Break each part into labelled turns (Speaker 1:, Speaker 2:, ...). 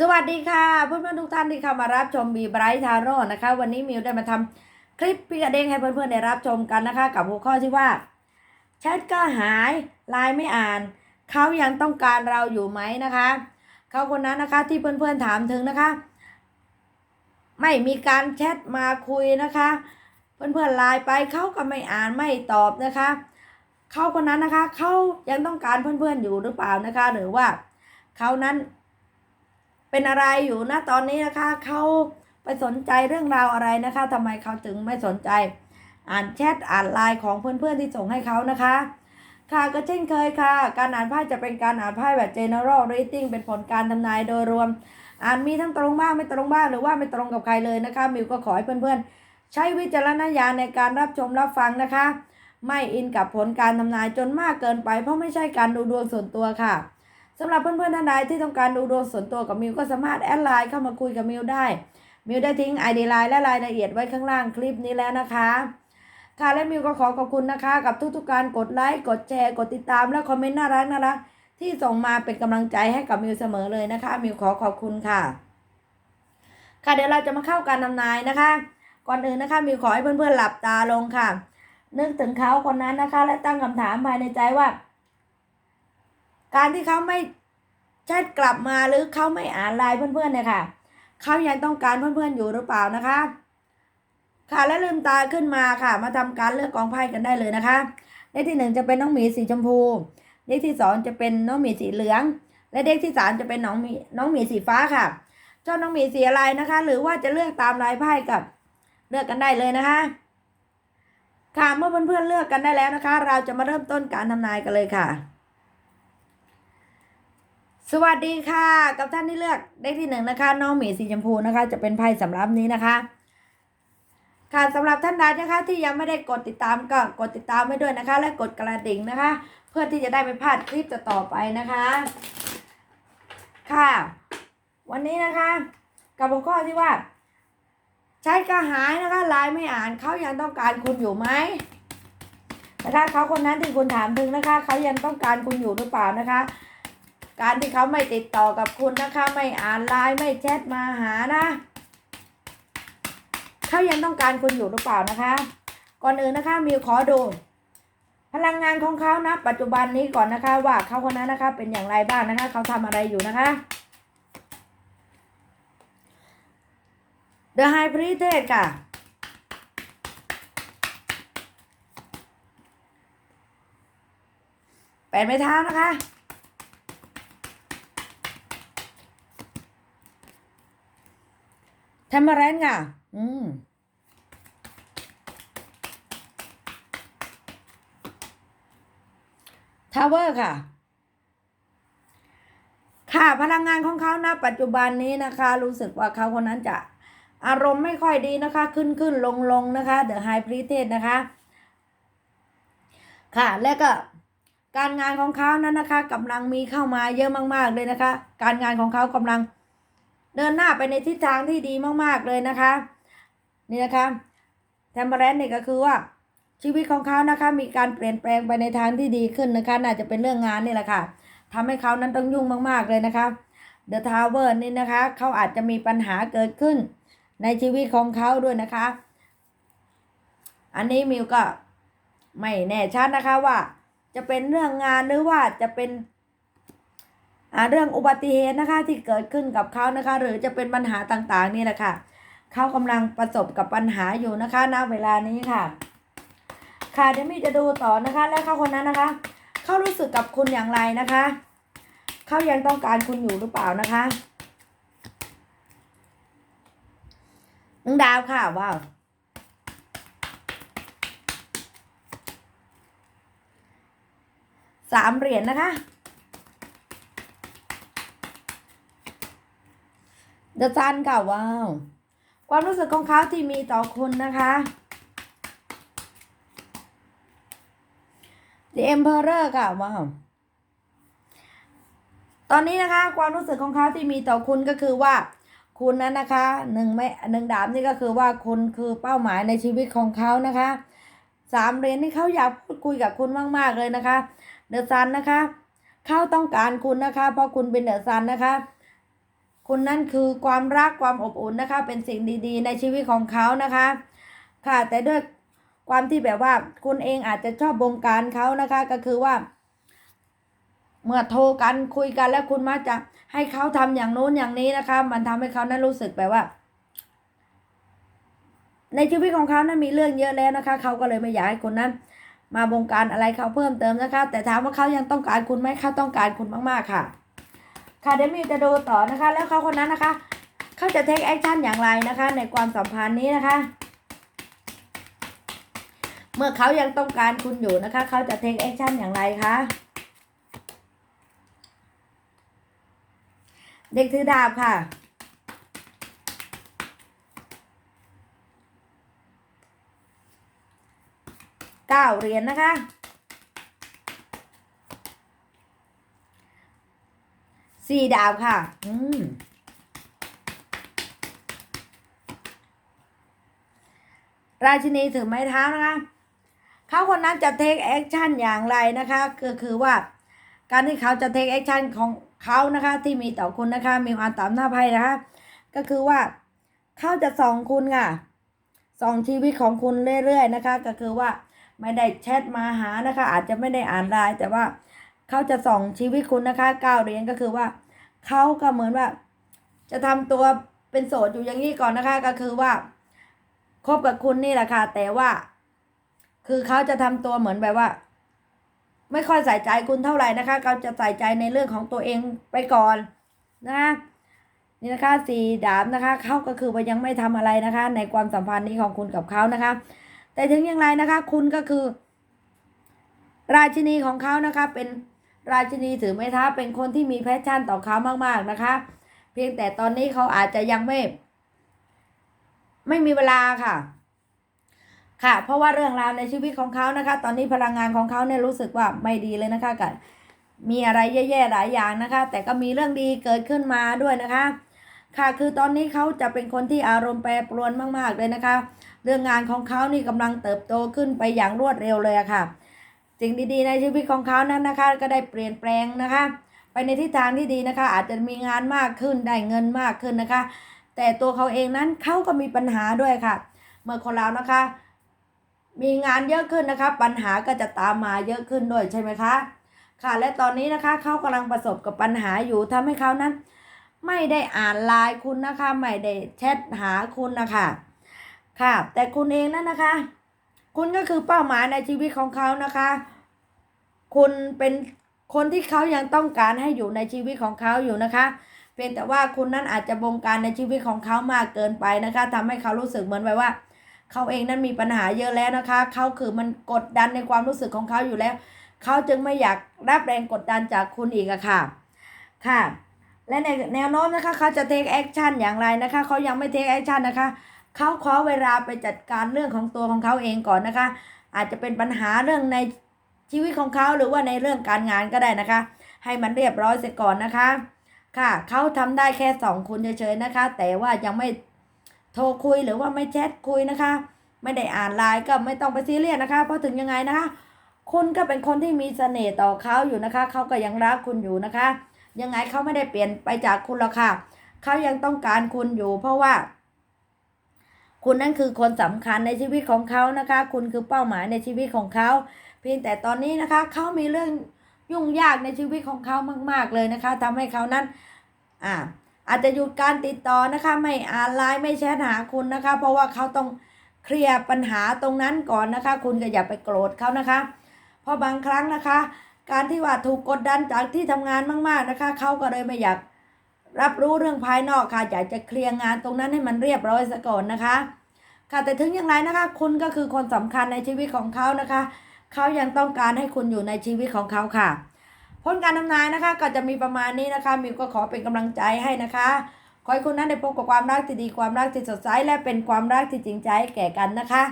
Speaker 1: สวัสดีค่ะเพื่อนๆทุกท่านที่เข้ามารับชมบีไบรท์ทาโร่นะคะ วันนี้มิวได้มาทำคลิปพี่กระเด้งให้เพื่อนๆได้รับชมกันนะคะ กับหัวข้อที่ว่าแชทก็หายไลน์ไม่อ่านเขายังต้องการเราอยู่ไหมนะคะเขาคนนั้นนะคะที่เพื่อนๆถามถึงนะคะ ไม่มีการแชทมาคุยนะคะ เพื่อนๆไลน์ไปเขาก็ไม่อ่านไม่ตอบนะคะเขาคนนั้นนะคะเขายังต้องการเพื่อนๆอยู่หรือเปล่านะคะ หรือว่าเขานั้น เป็นอะไรอยู่นะตอนนี้นะคะเขาไปสนใจเรื่องราวอะไรนะคะทำไมเขาถึงไม่สนใจ อ่านแชทอ่านไลน์ของเพื่อนๆที่ส่งให้เขานะคะ ค่ะก็เช่นเคยค่ะ การอ่านไพ่จะเป็นการอ่านไพ่แบบ general reading เป็นผลการทำนายโดยรวม อ่านมีทั้งตรงบ้างไม่ตรงบ้างหรือว่าไม่ตรงกับใครเลยนะคะมิวก็ขอให้เพื่อนๆ ใช้วิจารณญาณในการรับชมรับฟังนะคะ ไม่อินกับผลการทำนายจนมากเกินไป เพราะไม่ใช่การดูดวงส่วนตัวค่ะ สำหรับเพื่อนๆท่านใดที่ต้องการดูดวงส่วนตัวกับมิวก็สามารถแอดไลน์เข้ามาคุยกับมิวได้ มิวได้ทิ้ง ID ไลน์และรายละเอียดไว้ข้างล่างคลิปนี้แล้วนะคะ ค่ะและมิวก็ขอขอบคุณนะคะ กับทุกๆการกดไลค์กดแชร์ กดติดตามและคอมเมนต์น่ารักน่ารักที่ส่งมาเป็นกำลังใจให้กับมิวเสมอเลยนะคะ มิวขอขอบคุณค่ะ ค่ะเดี๋ยวเราจะมาเข้าการทำนายนะคะ ก่อนอื่นนะคะมิวขอให้เพื่อนๆหลับตาลงค่ะ นึกถึงเขาคนนั้นนะคะ และตั้งคำถามภายในใจว่า การที่เขาไม่แชทกลับมาหรือเขาไม่อ่านไลน์เพื่อนๆเนี่ยค่ะเขายังต้องการเพื่อนๆอยู่หรือเปล่านะคะ ค่ะและลืมตาขึ้นมาค่ะ มาทำการเลือกกองไพ่กันได้เลยนะคะเลขที่หนึ่งจะเป็นน้องหมีสีชมพูเลขที่สองจะเป็นน้องหมีสีเหลือง และเลขที่สามจะเป็นน้องหมีน้องหมีสีฟ้าค่ะชอบน้องหมีสีอะไรนะคะ หรือว่าจะเลือกตามลายไพ่กับเลือกกันได้เลยนะคะ ค่ะเมื่อเพื่อนๆเลือกกันได้แล้วนะคะ เราจะมาเริ่มต้นการทำนายกันเลยค่ะ สวัสดีค่ะ กับท่านที่เลือกเลขที่หนึ่งนะคะ น้องหมีสีชมพูนะคะ จะเป็นไพ่สำรับนี้นะคะ ค่ะสำหรับท่านใดนะคะ ที่ยังไม่ได้กดติดตามก็กดติดตามไว้ด้วยนะคะ และกดกระดิ่งนะคะ เพื่อที่จะได้ไม่พลาดคลิปต่อไปนะคะ ค่ะ วันนี้นะคะ กับหัวข้อที่ว่า ใช้ก็หายนะคะไลน์ไม่อ่านเขายังต้องการคุณอยู่ไหมนะคะเขาคนนั้นที่คุณถามถึงนะคะเขายังต้องการคุณอยู่หรือเปล่านะคะ การที่เขาไม่ติดต่อกับคุณนะคะ ไม่อ่านไลน์ไม่แชทมาหานะเขายังต้องการคุณอยู่หรือเปล่านะคะ ก่อนอื่นนะคะมิวขอดู พลังงานของเขานะ ปัจจุบันนี้ก่อนนะคะ ว่าเขาคนนั้นนะคะ เป็นอย่างไรบ้างนะคะ เขาทำอะไรอยู่นะคะ The High Priestess ค่ะแปดไม้เท้านะคะ ทำมาแรนค่ะ อืมทาวเวอร์ค่ะ ค่ะพลังงานของเขานะปัจจุบันนี้นะคะ รู้สึกว่าเขาคนนั้นจะอารมณ์ไม่ค่อยดีนะคะ ขึ้นขึ้นลงลงนะคะ The High Priestess นะคะ ค่ะแล้วก็การงานของเขานั้นนะคะกำลังมีเข้ามาเยอะมาก ๆ เลยนะคะ การงานของเขากำลัง เดินหน้าไปในทิศทางที่ดีมากๆเลยนะคะ นี่นะคะแทมเบอร์แรนนี่ยก็คือว่าชีวิตของเขานะคะมีการเปลี่ยนแปลงไปในทางที่ดีขึ้นนะคะน่าจะเป็นเรื่องงานนี่แหละค่ะทำให้เขานั้นต้องยุ่งมากๆเลยนะคะ The Tower นี่นะคะเขาอาจจะมีปัญหาเกิดขึ้น ในชีวิตของเขาด้วยนะคะ อันนี้มิวก็ไม่แน่ชัดนะคะว่า จะเป็นเรื่องงานหรือว่าจะเป็น เรื่องอุบัติเหตุนะคะที่เกิดขึ้นกับเขานะคะ หรือจะเป็นปัญหาต่างๆนี่แหละค่ะเขากำลังประสบกับปัญหาอยู่นะคะณเวลานี้ค่ะ ค่ะเดี๋ยวมิวจะดูต่อนะคะ และเขาคนนั้นนะคะเขารู้สึกกับคุณอย่างไรนะคะเขายังต้องการคุณอยู่หรือเปล่านะคะนึงดาวค่ะว้าวสามเหรียญนะคะ เดอะซันค่ะ ว้าว ความรู้สึกของเขาที่มีต่อคุณนะคะ The Emperor ค่ะ ว้าว ตอนนี้นะคะ ความรู้สึกของเขาที่มีต่อคุณก็คือว่า คุณนั้นนะคะหนึ่งไม่หนึ่งดาบนี่ก็คือว่าคุณคือเป้าหมายในชีวิตของเขานะคะสามเหรียญนี่เขาอยากพูดคุยกับคุณมาก ๆ เลยนะคะ เดอะซันนะคะ เขาต้องการคุณนะคะ เพราะคุณเป็นเดอะซันนะคะ คุณนั่นคือความรักความอบอุ่นนะคะ เป็นสิ่งดีๆ ในชีวิตของเขานะคะ ค่ะ แต่ด้วยความที่แบบว่าคุณเองอาจจะชอบบงการเขานะคะ ก็คือว่า เมื่อโทรกันคุยกันแล้วคุณมักจะให้เขาทำอย่างโน้นอย่างนี้นะคะ มันทำให้เขานั้นรู้สึกแบบว่า ในชีวิตของเขานั้นมีเรื่องเยอะแล้วนะคะ เขาก็เลยไม่อยากให้คุณนั้น มาบงการอะไรเขาเพิ่มเติมนะคะ แต่ถามว่าเขายังต้องการคุณไหมเขาต้องการคุณมากๆค่ะ ค่ะเดมิวจะดูต่อนะคะ แล้วเขาคนนั้นนะคะ เขาจะเทคแอคชั่นอย่างไรนะคะ ในความสัมพันธ์นี้นะคะ เมื่อเขายังต้องการคุณอยู่นะคะ เขาจะเทคแอคชั่นอย่างไรคะเด็กถือดาบค่ะเก้าเหรียญนะคะ สี่ดาวค่ะ อืมราชินีถือไม้เท้านะคะเขาคนนั้นจะเทคแอคชั่นอย่างไรนะคะก็คือว่า การที่เขาจะเทคแอคชั่นของเขานะคะ ที่มีต่อคุณนะคะ มีความตามหน้าไพ่นะคะ ก็คือว่าเขาจะส่องคุณค่ะส่องชีวิตของคุณเรื่อยๆนะคะ ก็คือว่าไม่ได้แชทมาหานะคะ อาจจะไม่ได้อ่านไลน์แต่ว่า เขาจะส่องชีวิตคุณนะคะก้าเหรียญก็คือว่าเขาก็เหมือนว่า จะทำตัวเป็นโสดอยู่อย่างนี้ก่อนนะคะก็คือว่าคบกับคุณนี่แหละค่ะ แต่ว่า คือเขาจะทำตัวเหมือนแบบว่า ไม่ค่อยใส่ใจคุณเท่าไหร่นะคะเขาจะใส่ใจในเรื่องของตัวเองไปก่อนนะคะนี่นะคะสีดาบนะคะเขาก็คือว่ายังไม่ทำอะไรนะคะ ในความสัมพันธ์นี้ของคุณกับเขานะคะ แต่ถึงอย่างไรนะคะ คุณก็คือ ราชินีของเขานะคะเป็น ราชินีถือไม้เท้าเป็นคนที่มีแพชชั่นต่อเขามากๆนะคะ เพียงแต่ตอนนี้เขาอาจจะยังไม่ ไม่มีเวลาค่ะ ค่ะ เพราะว่าเรื่องราวในชีวิตของเขานะคะ ตอนนี้พลังงานของเขาเนี่ยรู้สึกว่าไม่ดีเลยนะคะกับมีอะไรแย่ๆหลายอย่างนะคะ แต่ก็มีเรื่องดีเกิดขึ้นมาด้วยนะคะ ค่ะคือตอนนี้เขาจะเป็นคนที่อารมณ์แปรปรวนมากๆเลยนะคะ เรื่องงานของเขานี่กำลังเติบโตขึ้นไปอย่างรวดเร็วเลยะค่ะ สิ่งดีๆในชีวิตของเขานั้นนะคะก็ได้เปลี่ยนแปลงนะคะ ไปในทิศทางที่ดีนะคะ อาจจะมีงานมากขึ้นได้เงินมากขึ้นนะคะ แต่ตัวเขาเองนั้นเขาก็มีปัญหาด้วยค่ะ เมื่อคนเรานะคะ มีงานเยอะขึ้นนะคะ ปัญหาก็จะตามมาเยอะขึ้นด้วยใช่ไหมคะค่ะและตอนนี้นะคะเขากำลังประสบกับปัญหาอยู่ทำให้เขานั้น ไม่ได้อ่านไลน์คุณนะคะ ไม่ได้แชทหาคุณนะคะค่ะ แต่คุณเองนั่นนะคะ คุณก็คือเป้าหมายในชีวิตของเขานะคะ คุณเป็นคนที่เขายังต้องการให้อยู่ในชีวิตของเขาอยู่นะคะ เพียงแต่ว่าคุณนั้นอาจจะบงการในชีวิตของเขามากเกินไปนะคะทำให้เขารู้สึกเหมือนแบบว่า เขาเองนั้นมีปัญหาเยอะแล้วนะคะ เขาคือมันกดดันในความรู้สึกของเขาอยู่แล้ว เขาจึงไม่อยากรับแรงกดดันจากคุณอีกอะค่ะ ค่ะ และในแนวโน้มนะคะเขาจะเทคแอคชั่นอย่างไรนะคะ เขายังไม่เทคแอคชั่นนะคะ เขาขอเวลาไปจัดการเรื่องของตัวของเขาเองก่อนนะคะ อาจจะเป็นปัญหาเรื่องในชีวิตของเขาหรือว่าในเรื่องการงานก็ได้นะคะ ให้มันเรียบร้อยเสียก่อนนะคะ ค่ะเขาทำได้แค่สองคุณเฉยๆนะคะ แต่ว่ายังไม่โทรคุยหรือว่าไม่แชทคุยนะคะ ไม่ได้อ่านไลน์ก็ไม่ต้องไปซีเรียสนะคะ เพราะถึงยังไงนะคะคุณก็เป็นคนที่มีเสน่ห์ต่อเขาอยู่นะคะ เขาก็ยังรักคุณอยู่นะคะ ยังไงเขาไม่ได้เปลี่ยนไปจากคุณหรอกค่ะ เขายังต้องการคุณอยู่เพราะว่า คุณนั่นคือคนสำคัญในชีวิตของเขานะคะ คุณคือเป้าหมายในชีวิตของเขา เพียงแต่ตอนนี้นะคะเขามีเรื่องยุ่งยากในชีวิตของเขามาก ๆเลยนะคะทำให้เขานั้นอ่าอาจจะหยุดการติดต่อนะคะ ไม่อ่านไลน์ไม่แชทหาคุณนะคะ เพราะว่าเขาต้องเคลียร์ปัญหาตรงนั้นก่อนนะคะ คุณก็อย่าไปโกรธเขานะคะ เพราะบางครั้งนะคะ การที่ว่าถูกกดดันจากที่ทำงานมาก ๆนะคะเขาก็เลยไม่อยาก รับรู้เรื่องภายนอกค่ะอยากจะเคลียร์งานตรงนั้นให้มันเรียบร้อยซะก่อนนะคะ ค่ะแต่ถึงอย่างไรนะคะ คุณก็คือคนสำคัญในชีวิตของเขานะคะ เขายังต้องการให้คุณอยู่ในชีวิตของเขาค่ะผลการทำนายนะคะ ก็จะมีประมาณนี้นะคะ มิวก็ขอเป็นกำลังใจให้นะคะขอให้คุณนั้นได้พบกับความรักที่ดีความรักที่สดใสและเป็นความรักที่จริงใจแก่กันนะคะ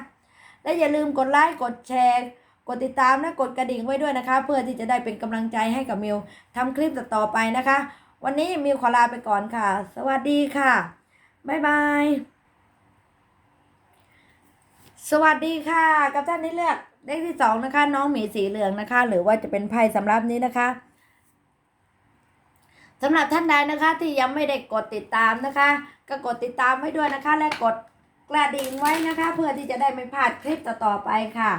Speaker 1: และอย่าลืมกดไลค์กดแชร์กดติดตามและกดกระดิ่งไว้ด้วยนะคะ เพื่อที่จะได้เป็นกำลังใจให้กับมิวทำคลิปต่อไปนะคะ วันนี้มิวขอลาไปก่อนค่ะ สวัสดีค่ะ บ๊ายบาย สวัสดีค่ะกับท่านที่เลือกเลขที่สองนะคะ น้องหมีสีเหลืองนะคะ หรือว่าจะเป็นไพ่สำหรับนี้นะคะสำหรับท่านใดนะคะที่ยังไม่ได้กดติดตามนะคะ ก็กดติดตามไว้ด้วยนะคะ และกดกระดิ่งไว้นะคะ เพื่อที่จะได้ไม่พลาดคลิปต่อๆไปค่ะ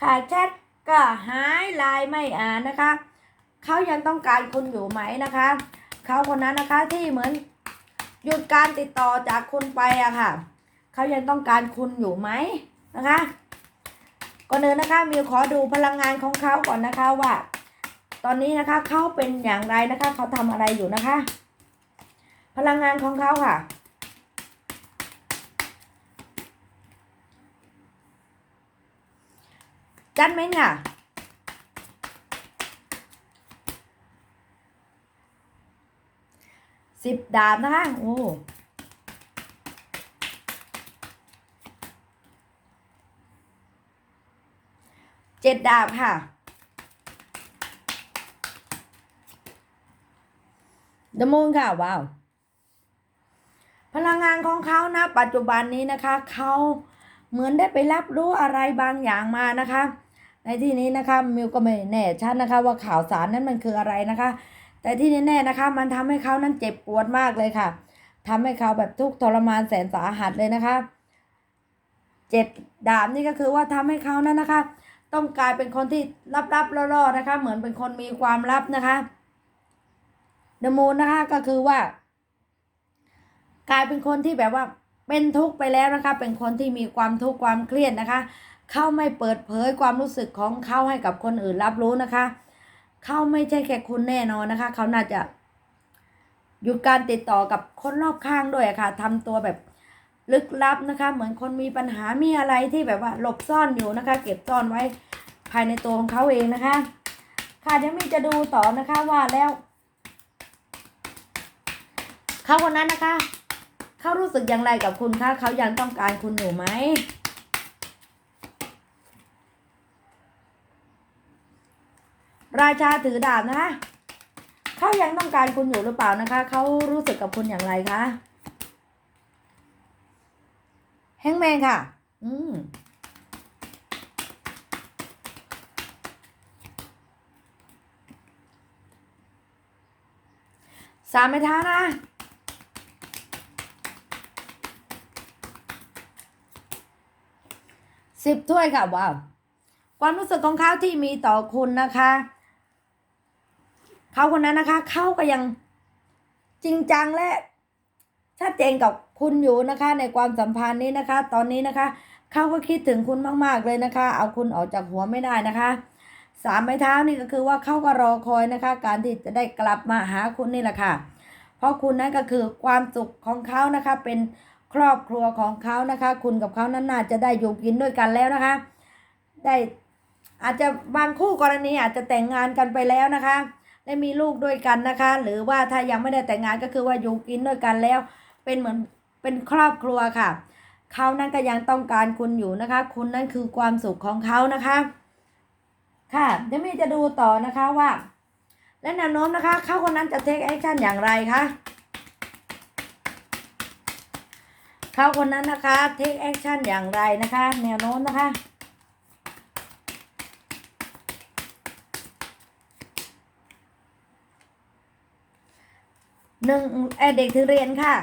Speaker 1: ค่ะแชทก็หายไลน์ไม่อ่านนะคะ เขายังต้องการคุณอยู่ไหมนะคะ เขาคนนั้นนะคะที่เหมือนหยุดการติดต่อจากคุณไปอะค่ะ เขายังต้องการคุณอยู่ไหมนะคะก่อนอื่นนะคะมิวขอดูพลังงานของเขาก่อนนะคะว่า ตอนนี้นะคะเขาเป็นอย่างไรนะคะ เขาทำอะไรอยู่นะคะ พลังงานของเขาค่ะจัดไหมค่ะ สิบดาบนะคะ โอ้เจ็ดดาบค่ะเดมูนค่ะ ว้าว พลังงานของเขานะ ปัจจุบันนี้นะคะ เขาเหมือนได้ไปรับรู้อะไรบางอย่างมานะคะ ในที่นี้นะคะมิวก็ไม่แน่ชัดนะคะ ว่าข่าวสารนั้นมันคืออะไรนะคะ แต่ที่แน่ๆนะคะ มันทำให้เขานั้นเจ็บปวดมากเลยค่ะทำให้เขาแบบทุกข์ทรมานแสนสาหัสเลยนะคะเจ็ดดาบนี่ก็คือว่าทำให้เขานั้นนะคะ ต้องกลายเป็นคนที่ลับๆล่อๆนะคะ เหมือนเป็นคนมีความลับนะคะเดมูนนะคะก็คือว่า กลายเป็นคนที่แบบว่าเป็นทุกข์ไปแล้วนะคะ เป็นคนที่มีความทุกข์ความเครียดนะคะ เขาไม่เปิดเผยความรู้สึกของเขาให้กับคนอื่นรับรู้นะคะ เขาไม่ใช่แค่คุณแน่นอนนะคะ เขาน่าจะหยุดการติดต่อกับคนรอบข้างด้วยะค่ะทำตัวแบบลึกลับนะคะ เหมือนคนมีปัญหามีอะไรที่แบบว่าหลบซ่อนอยู่นะคะ เก็บซ่อนไว้ภายในตัวของเขาเองนะคะ ค่ะเดี๋ยวมีจะดูต่อนะคะว่าแล้วเขาคนนั้นนะคะ เขารู้สึกอย่างไรกับคุณคะเขายังต้องการคุณอยู่ไหม ราชาถือดาบนะคะเขายังต้องการคุณอยู่หรือเปล่านะคะ เขารู้สึกกับคุณอย่างไรคะแฮงแมนค่ะ อืมสามไม้เท้านะ สิบถ้วยค่ะว้าว ความรู้สึกของเขาที่มีต่อคุณนะคะ เขาคนนั้นนะคะ เขาก็ยังจริงจังและชัดเจนกับคุณอยู่นะคะ ในความสัมพันธ์นี้นะคะ ตอนนี้นะคะ เขาก็คิดถึงคุณมาก ๆเลยนะคะ เอาคุณออกจากหัวไม่ได้นะคะสามไม้เท้านี่ก็คือว่าเขาก็รอคอยนะคะ การที่จะได้กลับมาหาคุณนี่แหละค่ะ เพราะคุณนั้นก็คือความสุขของเขานะคะ เป็นครอบครัวของเขานะคะ คุณกับเขานั้นน่าจะได้อยู่กินด้วยกันแล้วนะคะ ได้อาจจะบางคู่กรณีอาจจะแต่งงานกันไปแล้วนะคะ ได้มีลูกด้วยกันนะคะ หรือว่าถ้ายังไม่ได้แต่งงานก็คือว่าอยู่กินด้วยกันแล้ว เป็นเหมือนเป็นครอบครัวค่ะ เขานั้นก็ยังต้องการคุณอยู่นะคะ คุณนั้นคือความสุขของเขานะคะ ค่ะเดี๋ยวมีจะดูต่อนะคะว่า และแนวโน้มนะคะ เขาคนนั้นจะเทคแอคชั่นอย่างไรคะเขาคนนั้นนะคะเทคแอคชั่นอย่างไรนะคะ แนวโน้มนะคะ หนึ่งเอเด็กถือเรียนค่ะ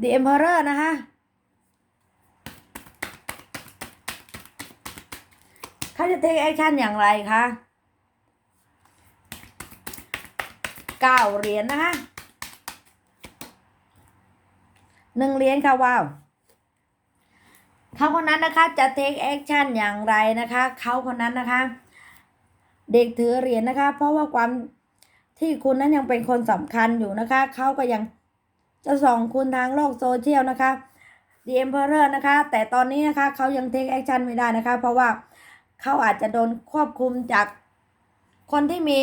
Speaker 1: The Emperor นะคะเขาจะ take action อย่างไรคะเก้าเหรียญนะคะหนึ่งเหรียญค่ะว้าว เขาคนนั้นนะคะจะ take action อย่างไรนะคะเขาคนนั้นนะคะ เด็กถือเหรียญนะคะ เพราะว่าความที่คุณนั้นยังเป็นคนสำคัญอยู่นะคะเขาก็ยังจะส่องคุณทางโลกโซเชียลนะคะ The Emperor นะคะ แต่ตอนนี้นะคะเขายัง take action ไม่ได้นะคะ เพราะว่าเขาอาจจะโดนควบคุมจากคนที่มี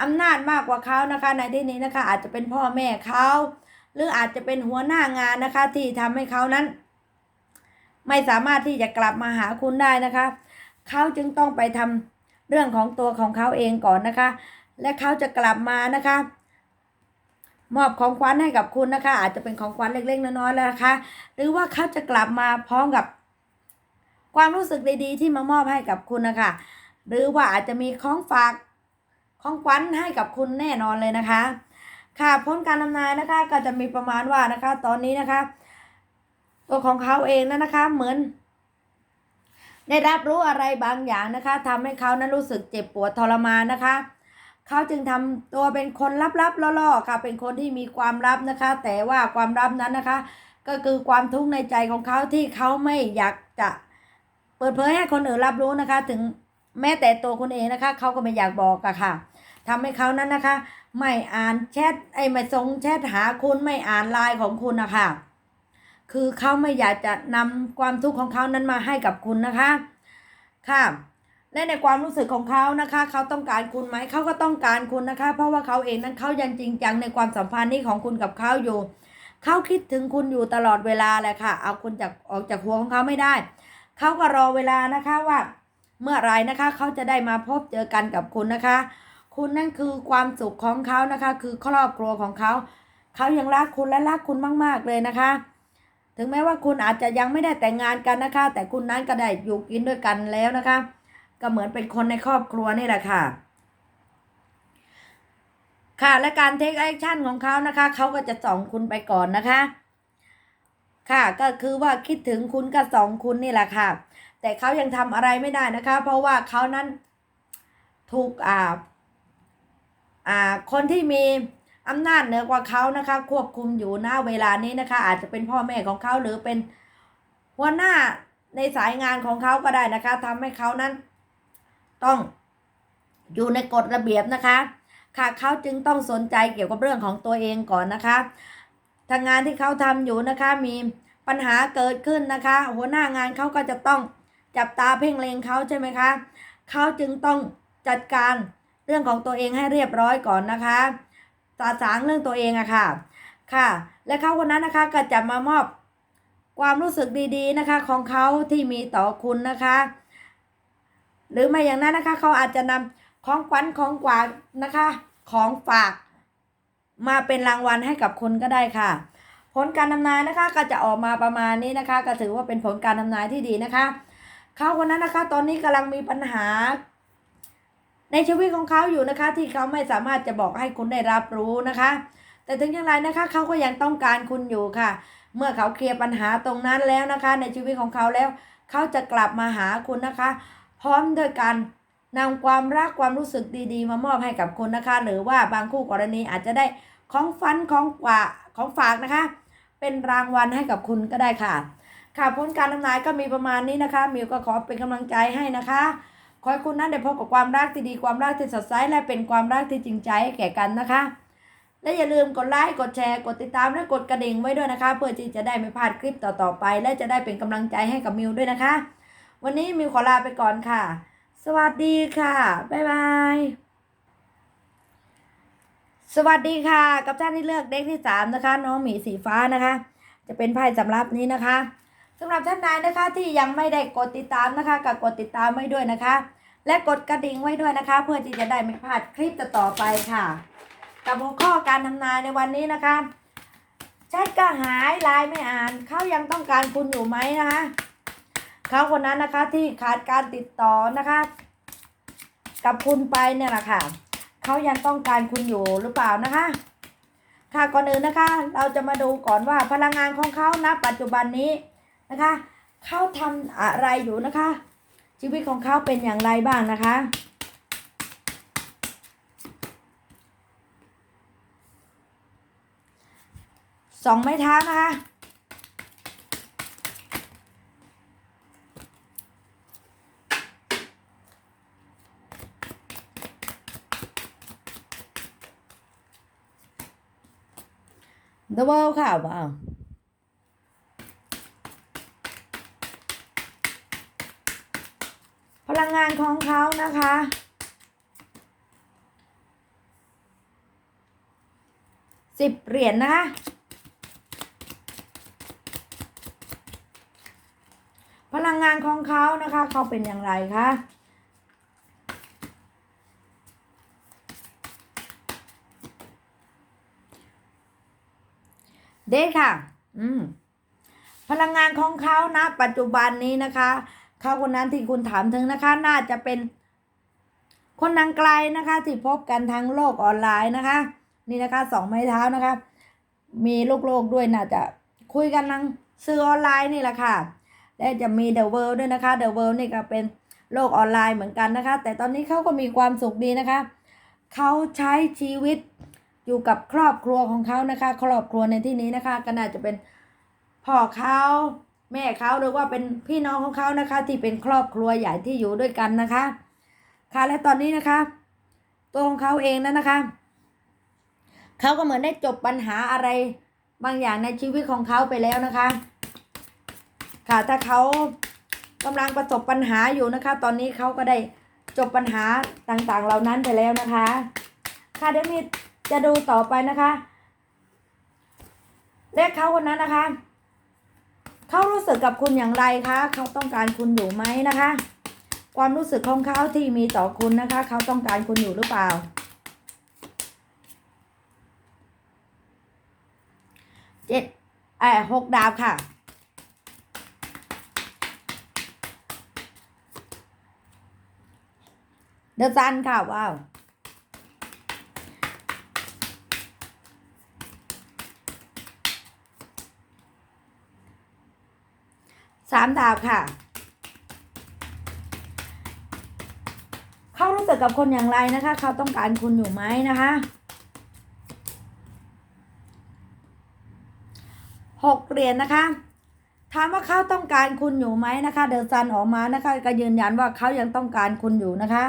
Speaker 1: อำนาจมากกว่าเขานะคะ ในที่นี้นะคะ อาจจะเป็นพ่อแม่เขาหรืออาจจะเป็นหัวหน้างานนะคะ ที่ทำให้เขานั้น ไม่สามารถที่จะกลับมาหาคุณได้นะคะ เขาจึงต้องไปทำเรื่องของตัวของเขาเองก่อนนะคะ และเขาจะกลับมานะคะ มอบของขวัญให้กับคุณนะคะ อาจจะเป็นของขวัญเล็กๆน้อยๆแล้วนะคะ หรือว่าเขาจะกลับมาพร้อมกับ ความรู้สึกดีๆ ที่มามอบให้กับคุณนะคะ หรือว่าอาจจะมีของฝากของขวัญให้กับคุณแน่นอนเลยนะคะ ค่ะพ้นการทำนายนะคะก็จะมีประมาณว่านะคะ ตอนนี้นะคะ ตัวของเขาเองนะนะคะ เหมือน ได้รับรู้อะไรบางอย่างนะคะทำให้เขานั้นรู้สึกเจ็บปวดทรมานนะคะเขาจึงทำตัวเป็นคนลับๆล่อๆค่ะ เป็นคนที่มีความลับนะคะ แต่ว่าความลับนั้นนะคะ ก็คือความทุกข์ในใจของเขาที่เขาไม่อยากจะเปิดเผยให้คนอื่นรับรู้นะคะ ถึงแม้แต่ตัวคุณเองนะคะเขาก็ไม่อยากบอกอะค่ะทำให้เขานั้นนะคะ ไม่อ่านแชทไอ้ไม่ส่งแชทหาคุณไม่อ่านไลน์ของคุณนะคะ คือเขาไม่อยากจะนำความทุกข์ของเขานั้นมาให้กับคุณนะคะค่ะและในความรู้สึกของเขานะคะ เขาต้องการคุณไหมเขาก็ต้องการคุณนะคะ เพราะว่าเขาเองนั้นเขายังจริงจังในความสัมพันธ์นี้ของคุณกับเขาอยู่ เขาคิดถึงคุณอยู่ตลอดเวลาแหละค่ะ เอาคุณจากออกจากหัวของเขาไม่ได้ เขาก็รอเวลานะคะว่า เมื่อไรนะคะ เขาจะได้มาพบเจอกันกับคุณนะคะ คุณนั่นคือความสุขของเขานะคะ คือครอบครัวของเขา เขายังรักคุณและรักคุณมาก ๆเลยนะคะ ถึงแม้ว่าคุณอาจจะยังไม่ได้แต่งงานกันนะคะ แต่คุณนั้นก็ได้อยู่กินด้วยกันแล้วนะคะ ก็เหมือนเป็นคนในครอบครัวนี่แหละค่ะ ค่ะและการเทคแอคชั่นของเขานะคะเขาก็จะส่องคุณไปก่อนนะคะค่ะก็คือว่าคิดถึงคุณกับสองคุณนี่แหละค่ะ แต่เขายังทำอะไรไม่ได้นะคะ เพราะว่าเขานั้นถูกอ่าอ่าคนที่มี อำนาจเหนือกว่าเขานะคะ ควบคุมอยู่หน้าเวลานี้นะคะ อาจจะเป็นพ่อแม่ของเขาหรือเป็นหัวหน้าในสายงานของเขาก็ได้นะคะทำให้เขานั้น ต้องอยู่ในกฎระเบียบนะคะ ค่ะเขาจึงต้องสนใจเกี่ยวกับเรื่องของตัวเองก่อนนะคะทางงานที่เขาทำอยู่นะคะ มีปัญหาเกิดขึ้นนะคะ หัวหน้างานเขาก็จะต้องจับตาเพ่งเล็งเขาใช่ไหมคะเขาจึงต้องจัดการเรื่องของตัวเองให้เรียบร้อยก่อนนะคะ สาสางเรื่องตัวเองอะค่ะ ค่ะ และเขาคนนั้นนะคะก็จะมามอบความรู้สึกดีๆนะคะของเขาที่มีต่อคุณนะคะ หรือไม่อย่างนั้นนะคะเขาอาจจะนำของขวัญของกวางนะคะ ของฝากมาเป็นรางวัลให้กับคุณก็ได้ค่ะ ผลการทำนายนะคะก็จะออกมาประมาณนี้นะคะ ก็ถือว่าเป็นผลการทำนายที่ดีนะคะเขาคนนั้นนะคะ ตอนนี้กำลังมีปัญหา ในชีวิตของเขาอยู่นะคะ ที่เขาไม่สามารถจะบอกให้คุณได้รับรู้นะคะ แต่ถึงอย่างไรนะคะเขาก็ยังต้องการคุณอยู่ค่ะ เมื่อเขาเคลียร์ปัญหาตรงนั้นแล้วนะคะ ในชีวิตของเขาแล้ว เขาจะกลับมาหาคุณนะคะ พร้อมด้วยกันนำความรักความรู้สึกดีๆ มามอบให้กับคุณนะคะ หรือว่าบางคู่กรณีอาจจะได้ของฟันของกว่าของฝากนะคะ เป็นรางวัลให้กับคุณก็ได้ค่ะ ค่ะผลการทำนายก็มีประมาณนี้นะคะ มิวก็ขอเป็นกำลังใจให้นะคะ ขอให้คุณนั้นได้พบกับความรักที่ดีความรักที่สดใสและเป็นความรักที่จริงใจแก่กันนะคะ และอย่าลืมกดไลค์กดแชร์ กดติดตามและกดกระดิ่งไว้ด้วยนะคะ เพื่อที่จะได้ไม่พลาดคลิปต่อๆไป และจะได้เป็นกำลังใจให้กับมิวด้วยนะคะ วันนี้มิวขอลาไปก่อนค่ะ สวัสดีค่ะบ๊ายบายสวัสดีค่ะ กับท่านที่เลือกเด็กที่สามนะคะ น้องหมีสีฟ้านะคะ จะเป็นไพ่สำรับนี้นะคะ สำหรับท่านใดนะคะที่ยังไม่ได้กดติดตามนะคะก็กดติดตามไว้ด้วยนะคะ และกดกระดิ่งไว้ด้วยนะคะ เพื่อที่จะได้ไม่พลาดคลิปต่อไปค่ะ กับหัวข้อการทำนายในวันนี้นะคะแชทก็หายไลน์ไม่อ่านเขายังต้องการคุณอยู่ไหมนะคะเขาคนนั้นนะคะที่ขาดการติดต่อนะคะ กับคุณไปเนี่ยแหละค่ะเขายังต้องการคุณอยู่หรือเปล่านะคะ ค่ะก่อนอื่นนะคะ เราจะมาดูก่อนว่าพลังงานของเขาณปัจจุบันนี้ นะคะ เขาทำอะไรอยู่นะคะ ชีวิตของเขาเป็นอย่างไรบ้างนะคะ สองไม้เท้านะคะ The World ค่ะว้าวพ ลังงานของเขานะคะ สิบเหรียญนะคะ พลังงานของเขานะคะ เขาเป็นอย่างไรคะเดทค่ะ อืม พลังงานของเขานะ ปัจจุบันนี้นะคะ เขาคนนั้นที่คุณถามถึงนะคะ น่าจะเป็น คนทางไกลนะคะ ที่พบกันทางโลกออนไลน์นะคะ นี่นะคะสองไม้เท้านะคะ มีลูกโลกด้วยน่าจะคุยกันทางสื่อออนไลน์นี่แหละค่ะและจะมีเดอะเวิลด์ด้วยนะคะเดอะเวิลด์นี่ก็เป็นโลกออนไลน์เหมือนกันนะคะ แต่ตอนนี้เขาก็มีความสุขดีนะคะเขาใช้ชีวิตอยู่กับครอบครัวของเขานะคะ ครอบครัวในที่นี้นะคะ ก็น่าจะเป็นพ่อเขา แม่เขาหรือว่าเป็นพี่น้องของเขานะคะ ที่เป็นครอบครัวใหญ่ที่อยู่ด้วยกันนะคะ ค่ะและตอนนี้นะคะ ตัวของเขาเองนั้นนะคะเขาก็เหมือนได้จบปัญหาอะไรบางอย่างในชีวิตของเขาไปแล้วนะคะ ค่ะถ้าเขากำลังประสบปัญหาอยู่นะคะ ตอนนี้เขาก็ได้จบปัญหาต่างๆ เหล่านั้นไปแล้วนะคะ ค่ะเดี๋ยวมีจะดูต่อไปนะคะเลขเขาคนนั้นนะคะ เขารู้สึกกับคุณอย่างไรคะเขาต้องการคุณอยู่ไหมนะคะ ความรู้สึกของเขาที่มีต่อคุณนะคะ เขาต้องการคุณอยู่หรือเปล่า เจ็ดเออหกดาบค่ะเดอะซันค่ะ ว้าวามดาบค่ะ เขารู้สึกกับคนอย่างไรนะคะ เขาต้องการคุณอยู่ไหมนะคะหกเหรียญนะคะ ถามว่าเขาต้องการคุณอยู่ไหมนะคะ เดอะซันออกมานะคะ ก็ยืนยันว่าเขายังต้องการคุณอยู่นะคะ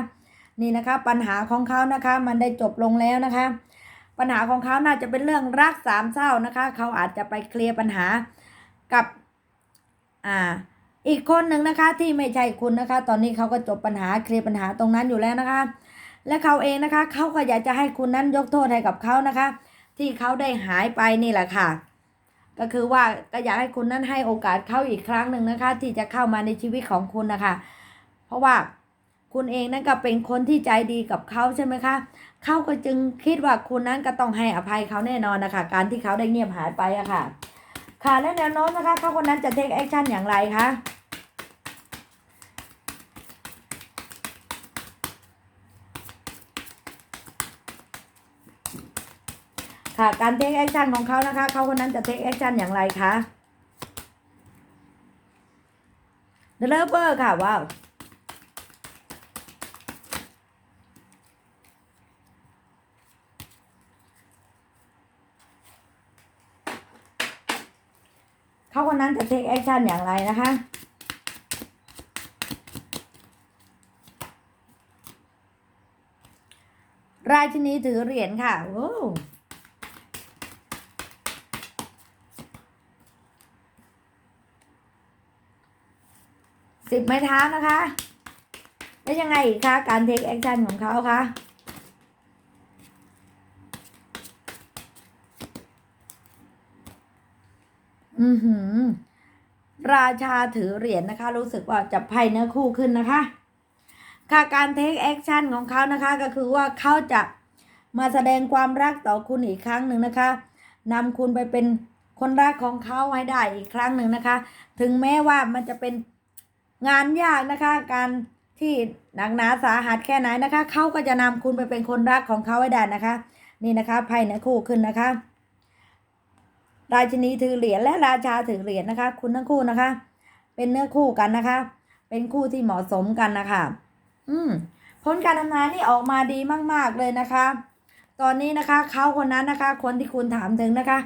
Speaker 1: นี่นะคะปัญหาของเขานะคะ มันได้จบลงแล้วนะคะ ปัญหาของเขาน่าจะเป็นเรื่องรักสามเศร้านะคะ เขาอาจจะไปเคลียร์ปัญหากับ อ่า อีกคนหนึ่งนะคะที่ไม่ใช่คุณนะคะ ตอนนี้เขาก็จบปัญหาเคลียร์ปัญหาตรงนั้นอยู่แล้วนะคะ และเขาเองนะคะเขาก็อยากจะให้คุณนั้นยกโทษให้กับเขานะคะ ที่เขาได้หายไปนี่แหละค่ะ ก็คือว่าก็อยากให้คุณนั้นให้โอกาสเขาอีกครั้งหนึ่งนะคะ ที่จะเข้ามาในชีวิตของคุณนะคะ เพราะว่าคุณเองนั่นก็เป็นคนที่ใจดีกับเขาใช่ไหมคะ เขาก็จึงคิดว่าคุณนั้นก็ต้องให้อภัยเขาแน่นอนนะคะ การที่เขาได้เงียบหายไปอะค่ะ ค่ะและแนวโน้มนะคะเขาคนนั้นจะเทคแอคชั่นอย่างไรคะค่ะการเทคแอคชั่นของเขานะคะเขาคนนั้นจะเทคแอคชั่นอย่างไรคะเดลเวอร์ค่ะว้าว เขาคนนั้นจะเทคแอคชั่นอย่างไรนะคะรายชนีถือเหรียญค่ะโอ้สิบไม้เท้านะคะ แล้วยังไงอีกคะ การเทคแอคชั่นของเขาคะ อือหือ ราชาถือเหรียญนะคะ รู้สึกว่าจะไพ่เนื้อคู่ขึ้นนะคะ ค่ะการเทคแอคชั่นของเขานะคะ ก็คือว่าเขาจะมาแสดงความรักต่อคุณอีกครั้งหนึ่งนะคะนำคุณไปเป็นคนรักของเขาให้ได้อีกครั้งหนึ่งนะคะ ถึงแม้ว่ามันจะเป็นงานยากนะคะ การที่หนักหนาสาหัสแค่ไหนนะคะ เขาก็จะนำคุณไปเป็นคนรักของเขาให้ได้นะคะ นี่นะคะไพ่เนื้อคู่ขึ้นนะคะ ราชินีถือเหรียญและราชาถือเหรียญนะคะ คุณทั้งคู่นะคะ เป็นเนื้อคู่กันนะคะ เป็นคู่ที่เหมาะสมกันนะคะ อืมผลการทำงานนี่ออกมาดีมาก ๆเลยนะคะ ตอนนี้นะคะเขาคนนั้นนะคะ คนที่คุณถามถึงนะคะ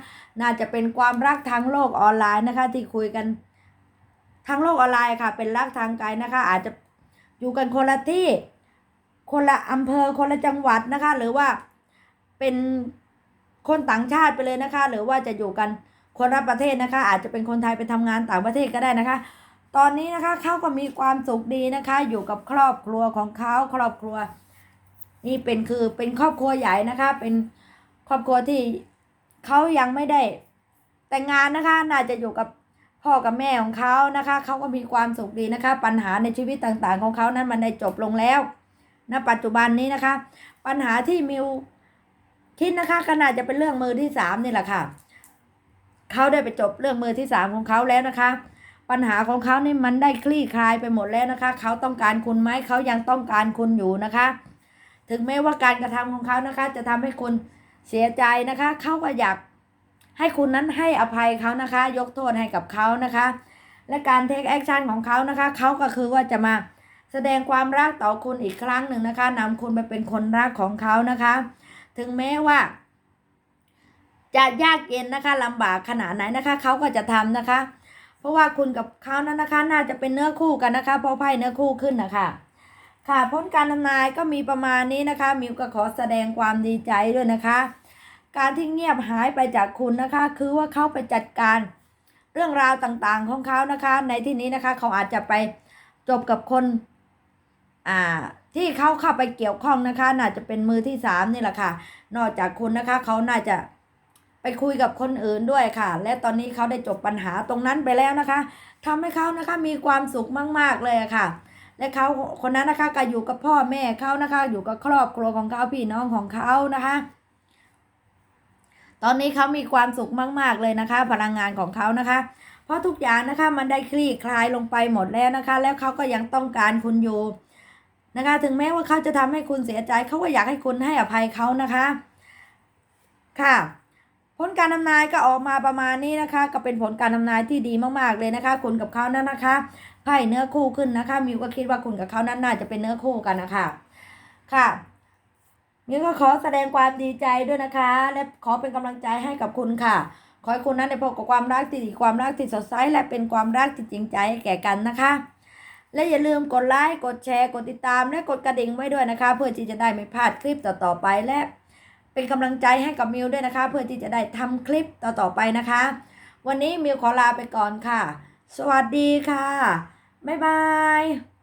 Speaker 1: น่าจะเป็นความรักทางโลกออนไลน์นะคะ ที่คุยกันทางโลกออนไลน์ค่ะ เป็นรักทางไกลนะคะ อาจจะอยู่กันคนละที่ คนละอำเภอคนละจังหวัดนะคะ หรือว่าเป็น คนต่างชาติไปเลยนะคะ หรือว่าจะอยู่กันคนละประเทศนะคะ อาจจะเป็นคนไทยไปทำงานต่างประเทศก็ได้นะคะ ตอนนี้นะคะเขาก็มีความสุขดีนะคะ อยู่กับครอบครัวของเขาครอบครัว นี่เป็นคือเป็นครอบครัวใหญ่นะคะ เป็นครอบครัวที่เขายังไม่ได้แต่งงานนะคะ น่าจะอยู่กับพ่อกับแม่ของเขานะคะเขาก็มีความสุขดีนะคะ ปัญหาในชีวิตต่างๆ ของเขานั้นมันได้จบลงแล้วณปัจจุบันนี้นะคะ ปัญหาที่มิว คิดนะคะก็น่าจะเป็นเรื่องมือที่สามนี่แหละค่ะเขาได้ไปจบเรื่องมือที่สามของเขาแล้วนะคะ ปัญหาของเขานี่มันได้คลี่คลายไปหมดแล้วนะคะเขาต้องการคุณไหมเขายังต้องการคุณอยู่นะคะ ถึงแม้ว่าการกระทำของเขานะคะ จะทำให้คุณเสียใจนะคะเขาก็อยากให้คุณนั้นให้อภัยเขานะคะ ยกโทษให้กับเขานะคะ และการเทคแอคชั่นของเขานะคะเขาก็คือว่าจะมาแสดงความรักต่อคุณอีกครั้งหนึ่งนะคะนำคุณไปเป็นคนรักของเขานะคะ ถึงแม้ว่า จะยากเย็นนะคะลำบากขนาดไหนนะคะเขาก็จะทำนะคะ เพราะว่าคุณกับเขานั้นนะคะ น่าจะเป็นเนื้อคู่กันนะคะเพราะไพ่เนื้อคู่ขึ้นนะคะค่ะพ้นการทำนายก็มีประมาณนี้นะคะ มิวก็ขอแสดงความดีใจด้วยนะคะ การที่เงียบหายไปจากคุณนะคะ คือว่าเขาไปจัดการเรื่องราวต่างๆของเขานะคะ ในที่นี้นะคะ เขาอาจจะไปจบกับคน อ่า ที่เขาเข้าไปเกี่ยวข้องนะคะ น่าจะเป็นมือที่สามนี่แหละค่ะ นอกจากคุณนะคะเขาน่าจะไปคุยกับคนอื่นด้วยค่ะ และตอนนี้เขาได้จบปัญหาตรงนั้นไปแล้วนะคะทำให้เขานะคะมีความสุขมาก ๆ เลยค่ะ และเขาคนนั้นนะคะก็อยู่กับพ่อแม่เขานะคะ อยู่กับครอบครัวของเขาพี่น้องของเขานะคะ ตอนนี้เขามีความสุขมาก ๆ เลยนะคะ พลังงานของเขานะคะ เพราะทุกอย่างนะคะมันได้คลี่คลายลงไปหมดแล้วนะคะ แล้วเขาก็ยังต้องการคุณอยู่ นะคะ ถึงแม้ว่าเขาจะทำให้คุณเสียใจเขาก็อยากให้คุณให้อภัยเขานะคะ ค่ะ ผลการทำนายก็ออกมาประมาณนี้นะคะ ก็เป็นผลการทำนายที่ดีมากๆเลยนะคะ คุณกับเขานั่นนะคะไพ่เนื้อคู่ขึ้นนะคะ มิวก็คิดว่าคุณกับเขานั้นน่าจะเป็นเนื้อคู่กันนะคะค่ะมิวก็ขอแสดงความดีใจด้วยนะคะ และขอเป็นกำลังใจให้กับคุณค่ะ ขอให้คุณนั้นได้พบกับความรักที่ดีความรักที่สดใสและเป็นความรักที่จริงใจแก่กันนะคะ และอย่าลืมกดไลค์ กดแชร์ กดติดตาม และกดกระดิ่งไว้ด้วยนะคะ เพื่อที่จะได้ไม่พลาดคลิปต่อๆไปและ เป็นกำลังใจให้กับมิวด้วยนะคะ เพื่อที่จะได้ทำคลิปต่อๆไปนะคะ วันนี้มิวขอลาไปก่อนค่ะ สวัสดีค่ะ บ๊ายบาย